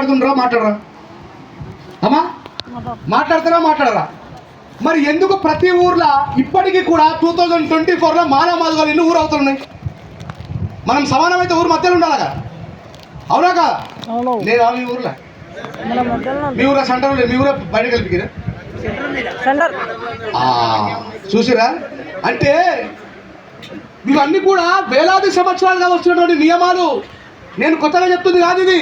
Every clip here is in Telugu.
మాట్లాడుతుండ్రా మాట్లాడరా? అమ్మా మాట్లాడతారా మాట్లాడరా? మరి ఎందుకు ప్రతి ఊర్లో ఇప్పటికీ కూడా టూ థౌజండ్ ట్వంటీ ఫోర్లో మాలా మాదిగలు ఎన్ని ఊరు అవుతున్నాయి మనం సమానమైతే ఊరు మధ్యలో ఉండాలి కదా? అవునా. కదా లేదా మీ ఊర్లో? మీ ఊర సెంటర్ మీ ఊర బయట కలిపికిరా చూసిరా? అంటే ఇవన్నీ కూడా వేలాది సంవత్సరాలుగా వస్తున్నటువంటి నియమాలు. నేను కొత్తగా చెప్తుంది కాదు ఇది.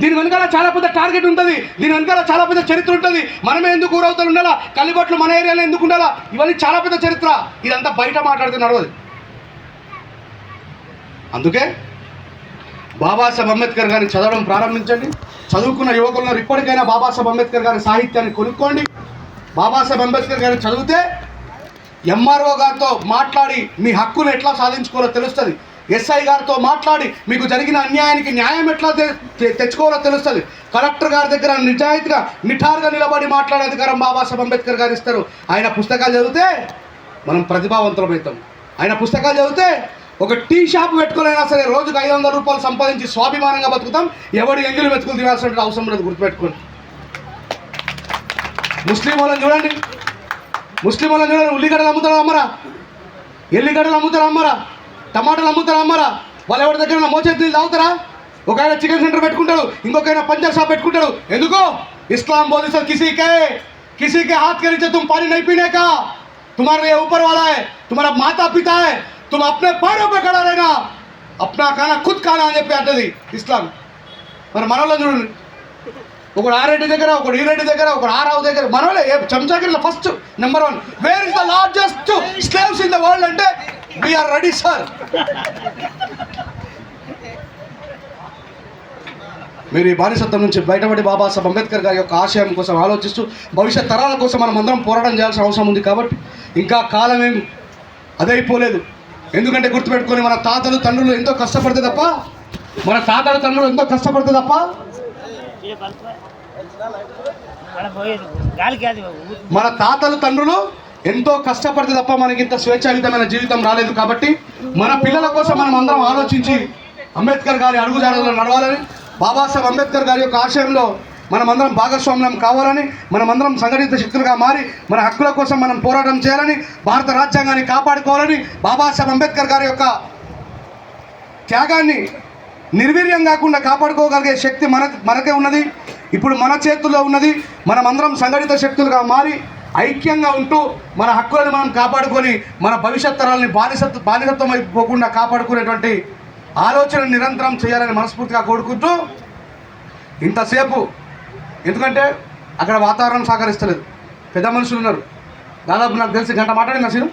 దీని వెనకాల చాలా పెద్ద టార్గెట్ ఉంటుంది. దీని వెనకాల చాలా పెద్ద చరిత్ర ఉంటుంది. మనమే ఎందుకు ఊరవుతారు ఉండాలా? కలిబొట్లు మన ఏరియాలో ఎందుకు ఉండాలా? ఇవన్నీ చాలా పెద్ద చరిత్ర. ఇదంతా బయట మాట్లాడితే నడవదు అందుకే బాబాసాహెబ్ అంబేద్కర్ గారిని చదవడం ప్రారంభించండి. చదువుకున్న యువకులను ఇప్పటికైనా బాబాసాహెబ్ అంబేద్కర్ గారి సాహిత్యాన్ని కొనుక్కోండి. బాబాసాహెబ్ అంబేద్కర్ గారిని చదివితే ఎంఆర్ఓ గారితో మాట్లాడి మీ హక్కును ఎట్లా సాధించుకోవాలో తెలుస్తుంది. ఎస్ఐ గారితో మాట్లాడి మీకు జరిగిన అన్యాయానికి న్యాయం ఎట్లా తె- తెచ్చుకోవాలో తెలుస్తుంది. కలెక్టర్ గారి దగ్గర నిజాయితీగా నిఠారుగా నిలబడి మాట్లాడే అధికారం బాబాసాహెబ్ అంబేద్కర్ గారు ఇస్తారు. ఆయన పుస్తకాలు చదివితే మనం ప్రతిభావంతులమవుతాం ఆయన పుస్తకాలు చదివితే ఒక టీ షాప్ పెట్టుకోలేనా సరే రోజుకు ఐదు వందల రూపాయలు సంపాదించి స్వాభిమానంగా బతుకుతాం. ఎవడి ఎంగిలి మెతుకులు తినాల్సిన అవసరం లేదు గుర్తుపెట్టుకోండి. ముస్లిం వాళ్ళని చూడండి. ముస్లిం వాళ్ళని చూడండి. ఉల్లిగడ్డలు అమ్ముతారా అమ్మరా? ఎల్లిగడ్డలు అమ్ముతారా అమ్మరా? టమాటాలు అమ్ముతారా అమ్మరా వాళ్ళు ఎవరి దగ్గర మోచేతి నీళ్ళు తాగుతారా ఒక ఆయన చికెన్ సెంటర్ పెట్టుకుంటాడు ఇంకొక ఆయన పంచర్ షాప్ పెట్టుకుంటాడు ఎందుకు ఇస్లాం बोले किसी के किसी के हाथ के नीचे तुम पानी नहीं पीने का तुम्हारे लिए ऊपर वाला है तुम्हारा माता पिता है तुम अपने पैरों पे खड़ा रहना अपना खाना खुद खाना అని చెప్పి అంటది ఇస్లాం మరి మనలో చూడండి ఒకడు ఆ రెడ్డి దగ్గర ఒకడు ఈ రెడ్డి దగ్గర ఒకడు ఆ రావు దగ్గర మనోలే ఏ చెంచాగిరిలో first number one where is the largest slaves in the world అంటే వీఆర్ రెడీ సార్ మీరు ఈ బానిసత్వం నుంచి బయటపడి బాబాసాహెబ్ అంబేద్కర్ గారి యొక్క ఆశయం కోసం ఆలోచిస్తూ భవిష్యత్ తరాల కోసం మనం అందరం పోరాటం చేయాల్సిన అవసరం ఉంది కాబట్టి ఇంకా కాలం ఏం అదైపోలేదు ఎందుకంటే గుర్తుపెట్టుకొని మన తాతలు తండ్రులు ఎంతో కష్టపడితే తప్ప మన తాతలు తండ్రులు ఎంతో కష్టపడితే తప్ప మన తాతలు తండ్రులు ఎంతో కష్టపడితే తప్ప మనకి ఇంత స్వేచ్ఛాయుతమైన జీవితం రాలేదు కాబట్టి మన పిల్లల కోసం మనం అందరం ఆలోచించి అంబేద్కర్ గారి అడుగుజాడలో నడవాలని బాబాసాహెబ్ అంబేద్కర్ గారి యొక్క ఆశయంలో మనమందరం భాగస్వామ్యం కావాలని మనమందరం సంఘటిత శక్తులుగా మారి మన హక్కుల కోసం మనం పోరాటం చేయాలని భారత రాజ్యాంగాన్ని కాపాడుకోవాలని బాబాసాహెబ్ అంబేద్కర్ గారి యొక్క త్యాగాన్ని నిర్వీర్యం కాకుండా కాపాడుకోగలిగే శక్తి మన మనకే ఉన్నది. ఇప్పుడు మన చేతుల్లో ఉన్నది. మనమందరం సంఘటిత శక్తులుగా మారి ఐక్యంగా ఉంటూ మన హక్కులను మనం కాపాడుకొని మన భవిష్యత్ తరాలని బానిసత్వ బానిసత్వం అయిపోకుండా కాపాడుకునేటువంటి ఆలోచన నిరంతరం చేయాలని మనస్ఫూర్తిగా కోరుకుంటూ ఇంతసేపు. ఎందుకంటే అక్కడ వాతావరణం సహకరిస్తలేదు. పెద్ద మనుషులు ఉన్నారు. దాదాపు నాకు తెలిసి గంట మాట్లాడింది అసలు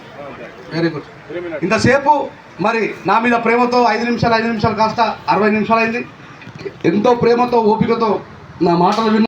వెరీ గుడ్ ఇంతసేపు మరి నా మీద ప్రేమతో ఐదు నిమిషాలు ఐదు నిమిషాలు కాస్త అరవై నిమిషాలు అయింది. ఎంతో ప్రేమతో ఓపికతో నా మాటలు విన్న